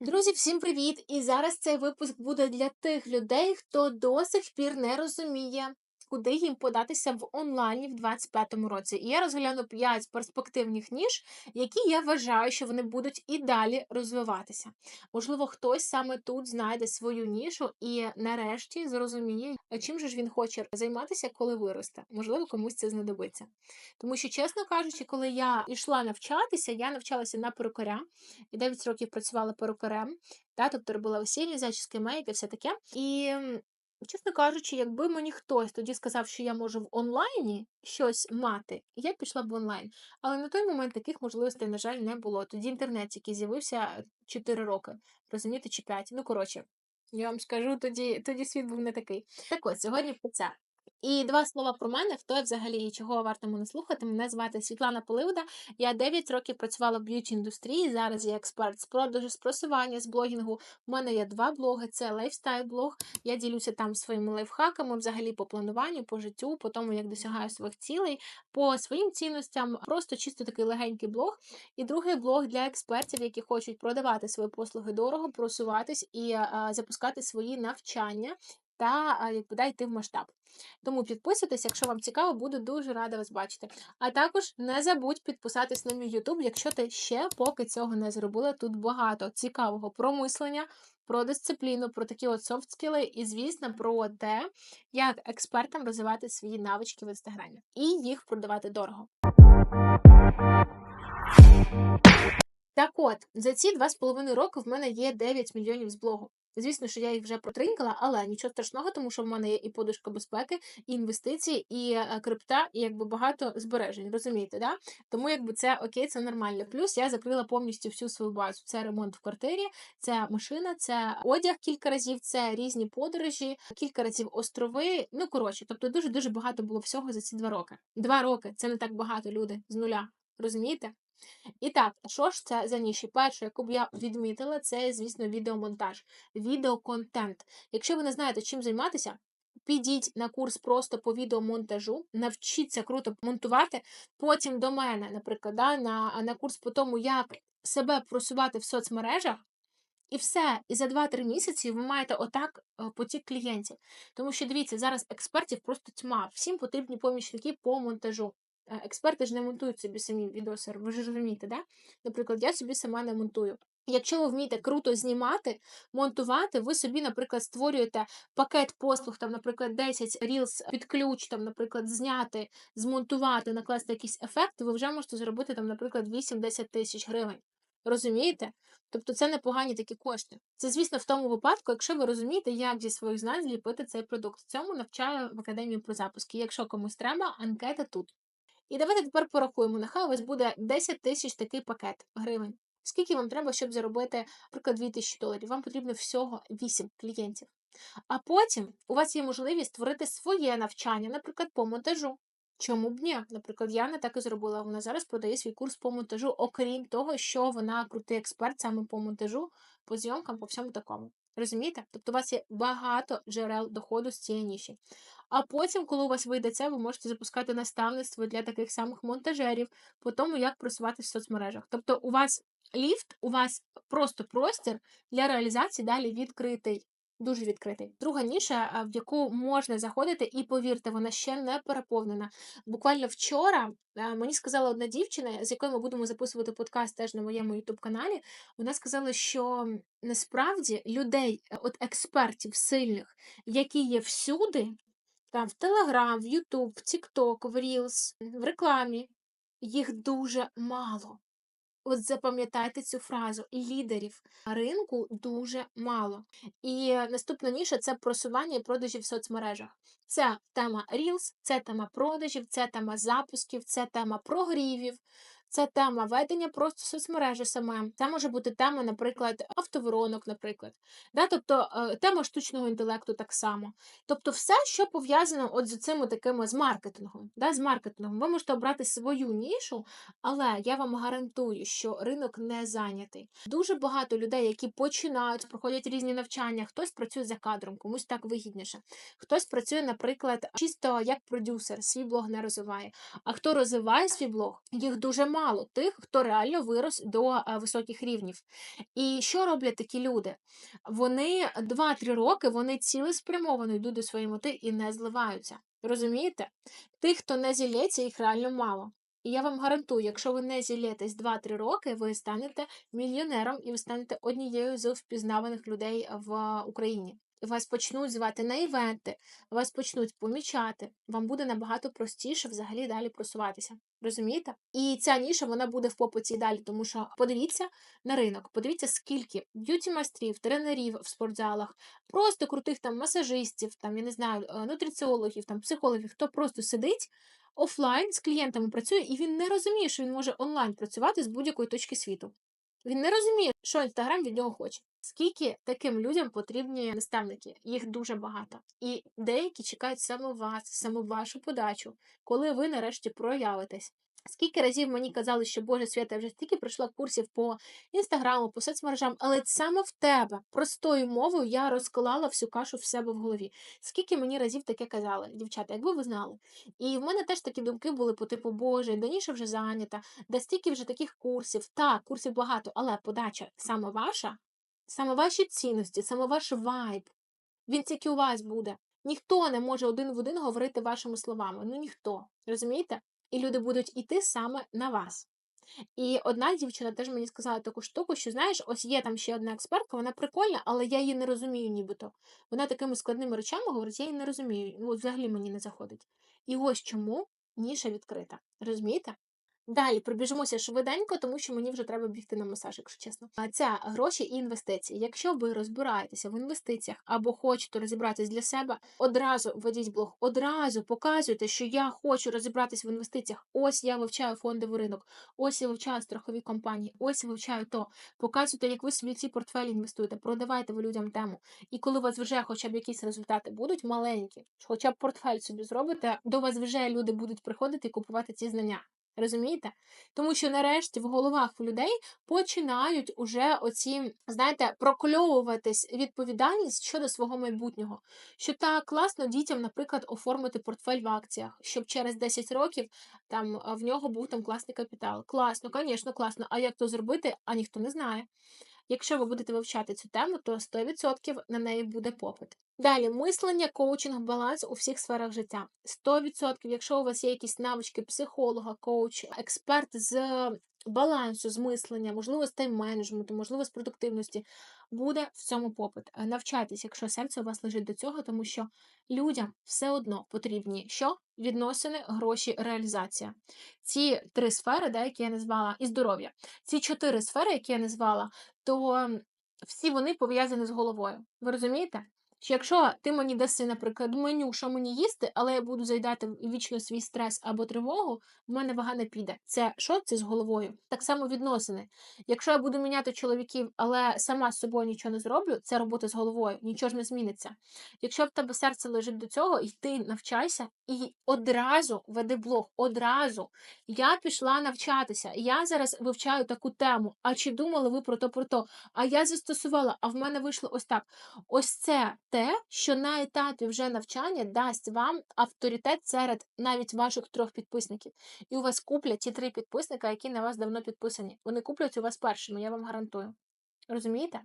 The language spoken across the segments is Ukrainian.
Друзі, всім привіт! І зараз цей випуск буде для тих людей, хто до сих пір не розуміє, куди їм податися в онлайні в 25-му році. І я розгляну 5 перспективних ніж, які я вважаю, що вони будуть і далі розвиватися. Можливо, хтось саме тут знайде свою нішу і нарешті зрозуміє, чим же ж він хоче займатися, коли виросте. Можливо, комусь це знадобиться. Тому що, чесно кажучи, коли я йшла навчатися, я навчалася на перукаря і 9 років працювала перукарем, та, тобто робила весільні зачіски, мейки, все таке. І, чесно кажучи, якби мені хтось тоді сказав, що я можу в онлайні щось мати, я пішла б в онлайн. Але на той момент таких можливостей, на жаль, не було. Тоді інтернет, який з'явився 4 роки, розумієте, чи 5. Ну, коротше, я вам скажу, тоді, тоді світ був не такий. Так от, сьогодні про це. І два слова про мене, хто я взагалі і чого варто мене слухати. Мене звати Світлана Поливода. Я 9 років працювала в б'юті індустрії. Зараз я експерт з продажу, з просування, з блогінгу. У мене є два блоги: це лайфстайл-блог. Я ділюся там своїми лайфхаками, взагалі по плануванню, по життю, по тому, як досягаю своїх цілей, по своїм цінностям. Просто чисто такий легенький блог. І другий блог для експертів, які хочуть продавати свої послуги дорого, просуватись і а, запускати свої навчання та бодай йти в масштаб. Тому підписуйтесь, якщо вам цікаво, буду дуже рада вас бачити. А також не забудь підписатись на мій YouTube, якщо ти ще поки цього не зробила. Тут багато цікавого про мислення, про дисципліну, про такі от софт-скіли і, звісно, про те, як експертам розвивати свої навички в інстаграмі і їх продавати дорого. Так от, за ці два з половиною роки в мене є 9 мільйонів з блогу. Звісно, що я їх вже протринкала, але нічого страшного, тому що в мене є і подушка безпеки, і інвестиції, і е, крипта, і якби багато збережень. Розумієте, да? Тому якби це окей, це нормально. Плюс я закрила повністю всю свою базу. Це ремонт в квартирі, це машина, це одяг кілька разів, це різні подорожі, кілька разів острови. Ну коротше, тобто дуже дуже багато було всього за ці два роки. Два роки це не так багато люди з нуля. Розумієте? І так, що ж це за ніші? Перше, яку б я відмітила, це, звісно, відеомонтаж, відеоконтент. Якщо ви не знаєте, чим займатися, підіть на курс просто по відеомонтажу, навчіться круто монтувати. Потім до мене, наприклад, да, на, на курс по тому, як себе просувати в соцмережах. І все, і за 2-3 місяці ви маєте отак е, потік клієнтів. Тому що дивіться, зараз експертів просто тьма. Всім потрібні помічники по монтажу. Експерти ж не монтують собі самі відеосер, ви ж розумієте, да? Наприклад, я собі сама не монтую. Якщо ви вмієте круто знімати, монтувати, ви собі, наприклад, створюєте пакет послуг, там, наприклад, 10 Reels під ключ, там, наприклад, зняти, змонтувати, накласти якісь ефекти, ви вже можете зробити, там, наприклад, 8-10 тисяч гривень. Розумієте? Тобто це непогані такі кошти. Це, звісно, в тому випадку, якщо ви розумієте, як зі своїх знань зліпити цей продукт. Цьому навчаю в академії про запуски. Якщо комусь треба, анкета тут. І давайте тепер порахуємо. Нехай у вас буде 10 тисяч такий пакет гривень. Скільки вам треба, щоб заробити, наприклад, 2 тисячі доларів? Вам потрібно всього 8 клієнтів. А потім у вас є можливість створити своє навчання, наприклад, по монтажу. Чому б ні? Наприклад, Яна так і зробила. Вона зараз продає свій курс по монтажу, окрім того, що вона крутий експерт саме по монтажу, по зйомкам, по всьому такому. Розумієте? Тобто у вас є багато джерел доходу з цієї ніші. А потім, коли у вас вийде це, ви можете запускати наставництво для таких самих монтажерів по тому, як просувати в соцмережах. Тобто, у вас ліфт, у вас просто простір для реалізації далі відкритий. Дуже відкритий. Друга ніша, в яку можна заходити, і повірте, вона ще не переповнена. Буквально вчора мені сказала одна дівчина, з якою ми будемо записувати подкаст теж на моєму youtube каналі. Вона сказала, що насправді людей, от експертів сильних, які є всюди, там в Телеграм, в Ютуб, в Тікток, в Рілс, в рекламі, їх дуже мало. От запам'ятайте цю фразу: лідерів ринку дуже мало. І наступна ніша це просування і продажі в соцмережах. Це тема Reels, це тема продажів, це тема запусків, це тема прогрівів, це тема ведення просто соцмережі саме. Це може бути тема, наприклад, автоворонок, наприклад. Да? Тобто е, тема штучного інтелекту так само. Тобто, все, що пов'язано от з цими такими з маркетингом. Да? З маркетингом. Ви можете обрати свою нішу, але я вам гарантую, що ринок не зайнятий. Дуже багато людей, які починають, проходять різні навчання, хтось працює за кадром, комусь так вигідніше. Хтось працює, наприклад, чисто як продюсер, свій блог не розвиває. А хто розвиває свій блог, їх дуже тих, хто реально вирос до е, високих рівнів. І що роблять такі люди? Вони 2-3 роки вони цілеспрямовано йдуть до своєї мети і не зливаються. Розумієте? Тих, хто не зілється, їх реально мало. І я вам гарантую, якщо ви не зілєтесь 2-3 роки, ви станете мільйонером і ви станете однією з впізнаваних людей в Україні. Вас почнуть звати на івенти, вас почнуть помічати. Вам буде набагато простіше взагалі далі просуватися. Розумієте? І ця ніша вона буде в попиті і далі, тому що подивіться на ринок, подивіться, скільки б'юті майстрів, тренерів в спортзалах, просто крутих там масажистів, там я не знаю, е, нутриціологів, там психологів, хто просто сидить офлайн з клієнтами працює, і він не розуміє, що він може онлайн працювати з будь-якої точки світу. Він не розуміє, що інстаграм від нього хоче. Скільки таким людям потрібні наставники? Їх дуже багато. І деякі чекають саме вас, саме вашу подачу, коли ви нарешті проявитесь. Скільки разів мені казали, що Боже свята, я вже стільки пройшла курсів по інстаграму, по соцмережам, але саме в тебе простою мовою я розклала всю кашу в себе в голові. Скільки мені разів таке казали, дівчата, якби ви знали. І в мене теж такі думки були по типу, Боже, Даніша вже зайнята, де стільки вже таких курсів. Так, курсів багато, але подача саме ваша, саме ваші цінності, саме ваш вайб. Він тільки у вас буде. Ніхто не може один в один говорити вашими словами. Ну ніхто. Розумієте? І люди будуть іти саме на вас. І одна дівчина теж мені сказала таку штуку, що знаєш, ось є там ще одна експертка, вона прикольна, але я її не розумію, нібито. Вона такими складними речами говорить, я її не розумію. Ну, взагалі мені не заходить. І ось чому ніша відкрита. Розумієте? Далі пробіжимося швиденько, тому що мені вже треба бігти на масаж, якщо чесно. А це гроші і інвестиції. Якщо ви розбираєтеся в інвестиціях або хочете розібратись для себе, одразу ведіть блог, одразу показуйте, що я хочу розібратись в інвестиціях. Ось я вивчаю фондовий ринок, ось я вивчаю страхові компанії, ось я вивчаю то. Показуйте, як ви собі ці портфелі інвестуєте, продавайте ви людям тему. І коли у вас вже хоча б якісь результати будуть маленькі, хоча б портфель собі зробите, до вас вже люди будуть приходити і купувати ці знання. Розумієте? Тому що нарешті в головах людей починають уже оці, знаєте, прокльовуватись відповідальність щодо свого майбутнього. Що так класно дітям, наприклад, оформити портфель в акціях, щоб через 10 років там в нього був там класний капітал. Класно, звісно, класно. А як то зробити, а ніхто не знає. Якщо ви будете вивчати цю тему, то 100% на неї буде попит. Далі мислення, коучинг, баланс у всіх сферах життя. 100%, якщо у вас є якісь навички психолога, коуч, експерт з балансу, з мислення, можливо, з тайм-менеджменту, можливо, з продуктивності, буде в цьому попит. Е, навчайтесь, якщо серце у вас лежить до цього, тому що людям все одно потрібні що? Відносини, гроші, реалізація. Ці три сфери, да, які я назвала, і здоров'я. Ці чотири сфери, які я назвала, то всі вони пов'язані з головою. Ви розумієте? Що якщо ти мені даси, наприклад, меню, що мені їсти, але я буду заїдати вічно свій стрес або тривогу, в мене вага не піде. Це що? Це з головою. Так само відносини. Якщо я буду міняти чоловіків, але сама з собою нічого не зроблю, це робота з головою, нічого ж не зміниться. Якщо в тебе серце лежить до цього, і ти навчайся і одразу веди блог. Одразу я пішла навчатися. Я зараз вивчаю таку тему. А чи думали ви про то, про то? А я застосувала, а в мене вийшло ось так. Ось це те, що на етапі вже навчання дасть вам авторитет серед навіть ваших трьох підписників. І у вас куплять ті три підписника, які на вас давно підписані. Вони куплять у вас першими, я вам гарантую. Розумієте?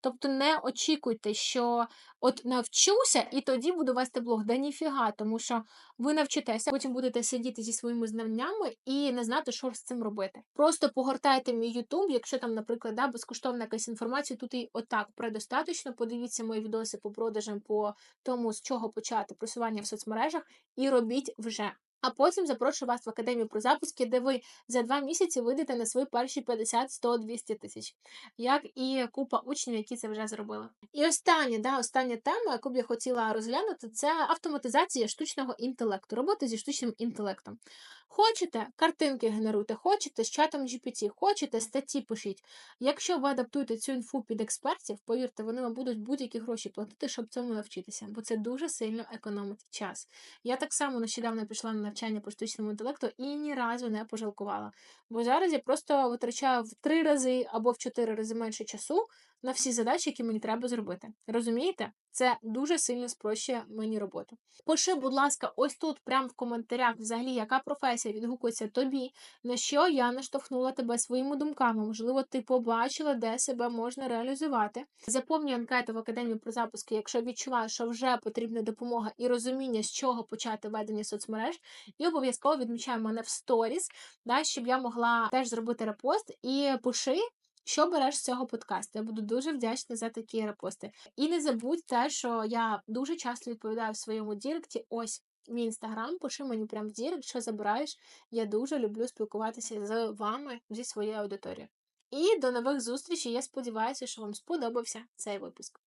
Тобто не очікуйте, що от навчуся і тоді буду вести блог. Да ніфіга, тому що ви навчитеся, потім будете сидіти зі своїми знаннями і не знати, що з цим робити. Просто погортайте мій YouTube, якщо там, наприклад, да, безкоштовна якась інформація, тут і отак предостаточно. Подивіться мої відоси по продажам, по тому, з чого почати просування в соцмережах, і робіть вже. А потім запрошую вас в академію про запуски, де ви за два місяці вийдете на свої перші 50, 100, 200 тисяч, як і купа учнів, які це вже зробили. І остання, да, остання тема, яку б я хотіла розглянути, це автоматизація штучного інтелекту, робота зі штучним інтелектом. Хочете, картинки генеруйте, хочете з чатом GPT, хочете статті пишіть. Якщо ви адаптуєте цю інфу під експертів, повірте, вони вам будуть будь-які гроші платити, щоб цьому навчитися, бо це дуже сильно економить час. Я так само нещодавно пішла на навчання по штучному інтелекту і ні разу не пожалкувала. Бо зараз я просто витрачаю в три рази або в чотири рази менше часу на всі задачі, які мені треба зробити. Розумієте? Це дуже сильно спрощує мені роботу. Пиши, будь ласка, ось тут, прямо в коментарях, взагалі, яка професія відгукується тобі, на що я наштовхнула тебе своїми думками. Можливо, ти побачила, де себе можна реалізувати. Заповнюй анкету в академії про запуски, якщо відчуваєш, що вже потрібна допомога і розуміння, з чого почати ведення соцмереж, і обов'язково відмічай мене в сторіс, да, щоб я могла теж зробити репост і пиши. Що береш з цього подкасту? Я буду дуже вдячна за такі репости. І не забудь те, що я дуже часто відповідаю в своєму діректі. Ось мій інстаграм, пиши мені прямо в дірект, що забираєш. Я дуже люблю спілкуватися з вами зі своєю аудиторією. І до нових зустрічей. Я сподіваюся, що вам сподобався цей випуск.